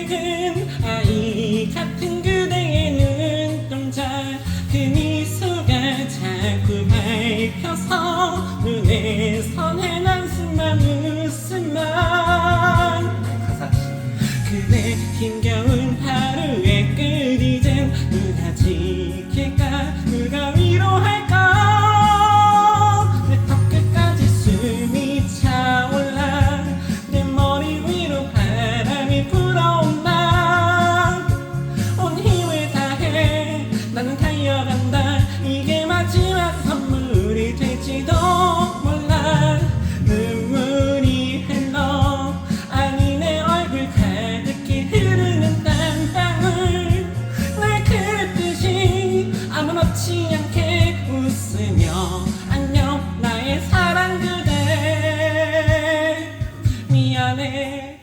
작은 아이 같은 그대의 눈동자. 그 미소가 자꾸 달려간 날 이게 마지막 선물이 될지도 몰라. 눈물이 흘러 아니 내 얼굴 가득히 흐르는 땀방울 날 그랬듯이 아무렇지 않게 웃으며 안녕 나의 사랑 그대. 미안해.